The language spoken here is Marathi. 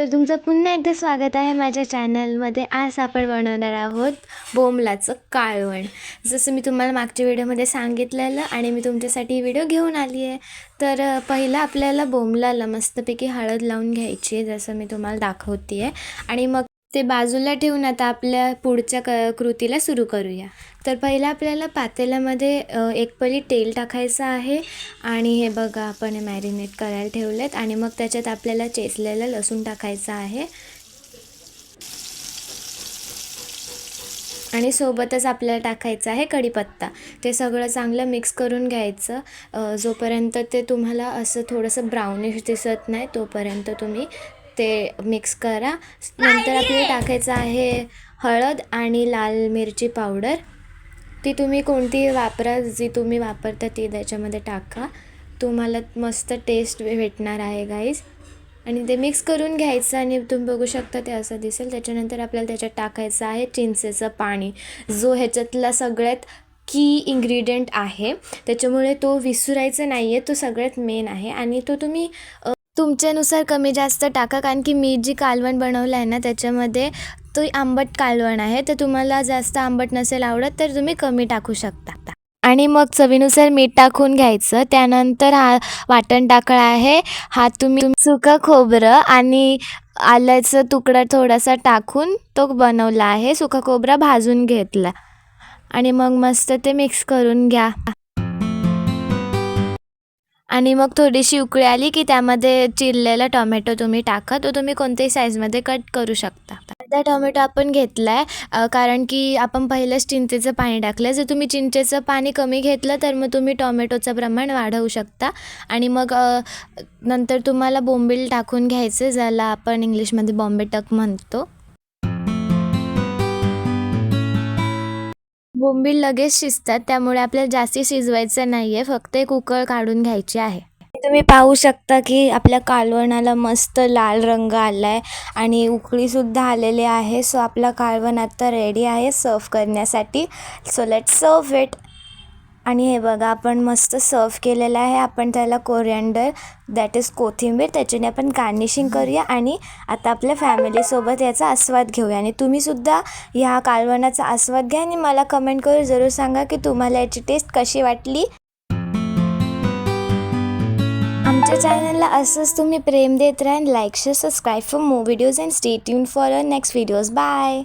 तर तुमचं पुन्हा एकदा स्वागत आहे माझ्या चॅनलमध्ये. आज आपण बनवणार आहोत बोंबलाचं काळवण. जसं मी तुम्हाला मागच्या व्हिडिओमध्ये सांगितलेलं आणि मी तुमच्यासाठी व्हिडिओ घेऊन आली आहे. तर पहिलं आपल्याला बोंबलाला मस्तपैकी हळद लावून घ्यायची आहे जसं मी तुम्हाला दाखवते आहे आणि मग ते बाजूला ठेवून आता आपल्या पुढच्या क कृतीला सुरू करूया. तर पहिलं आपल्याला पातेल्यामध्ये एक पली तेल टाकायचं आहे आणि हे बघा आपण हे मॅरिनेट करायला ठेवलेत आणि मग त्याच्यात आपल्याला चेचलेलं लसूण टाकायचं आहे. आणि सोबतच आपल्याला टाकायचं आहे कढीपत्ता. ते सगळं चांगलं मिक्स करून घ्यायचं. जोपर्यंत ते तुम्हाला असं थोडंसं ब्राउनिश दिसत नाही तोपर्यंत तुम्ही ते मिक्स करा. नंतर आपल्याला टाकायचं आहे हळद आणि लाल मिरची पावडर. ती तुम्ही कोणतीही वापरा जी तुम्ही वापरता ती त्याच्यामध्ये टाका. तुम्हाला मस्त टेस्ट भेटणार आहे गाईज आणि ते मिक्स करून घ्यायचं आणि तुम्ही बघू शकता ते असं दिसेल. त्याच्यानंतर आपल्याला त्याच्यात टाकायचं आहे चिंचेचं पाणी. जो ह्याच्यातला सगळ्यात की इन्ग्रेडियंट आहे त्याच्यामुळे तो विसरायचा नाही आहे तो सगळ्यात मेन आहे. आणि तो तुम्ही तुमच्यानुसार कमी जास्त टाका कारण की मी जी कालवण बनवलं आहे ना त्याच्यामध्ये तो आंबट कालवण आहे. तर तुम्हाला जास्त आंबट नसेल आवडत तर तुम्ही कमी टाकू शकता. आणि मग चवीनुसार मीठ टाकून घ्यायचं. त्यानंतर हा वाटण टाकळा आहे. हा तुम्ही सुकं खोबरं आणि आल्याचं तुकडा थोडासा टाकून तो बनवला आहे. सुका खोबरा भाजून घेतला. आणि मग मस्त ते मिक्स करून घ्या. आणि मग थोडीशी उकळी आली की त्यामध्ये चिरलेला टोमॅटो तुम्ही टाका. तो तुम्ही कोणत्याही साईजमध्ये कट करू शकता. अर्धा टोमॅटो आपण घेतला आहे कारण की आपण पहिलंच चिंचेचं पाणी टाकलं आहे जर तुम्ही चिंचेचं पाणी कमी घेतलं तर मग तुम्ही टोमॅटोचं प्रमाण वाढवू शकता. आणि मग नंतर तुम्हाला बोंबील टाकून घ्यायचं ज्याला आपण इंग्लिशमध्ये बॉम्बे टक म्हणतो. बोंबील लगेच शिजतात त्यामुळे आपल्याला जास्ती शिजवायचं नाही आहे फक्त एक उकळ काढून घ्यायची आहे. तुम्ही पाहू शकता की आपल्या कालवणाला मस्त लाल रंग आला आहे आणि उकळीसुद्धा आलेली आहे. सो आपला कालवण आता रेडी आहे सर्व करण्यासाठी. सो लेट सर्व इट आणि हे बघा आपण मस्त सर्व केलेलं आहे. आपण त्याला कोरिअंडर दॅट इज कोथिंबीर त्याच्याने आपण गार्निशिंग करूया आणि आता आपल्या फॅमिलीसोबत याचा आस्वाद घेऊया. आणि तुम्हीसुद्धा ह्या कालवणाचा आस्वाद घ्या आणि मला कमेंट करून जरूर सांगा की तुम्हाला याची टेस्ट कशी वाटली. आमच्या चॅनलला असंच तुम्ही प्रेम देत राहा like share subscribe for more videos and stay tuned for next videos bye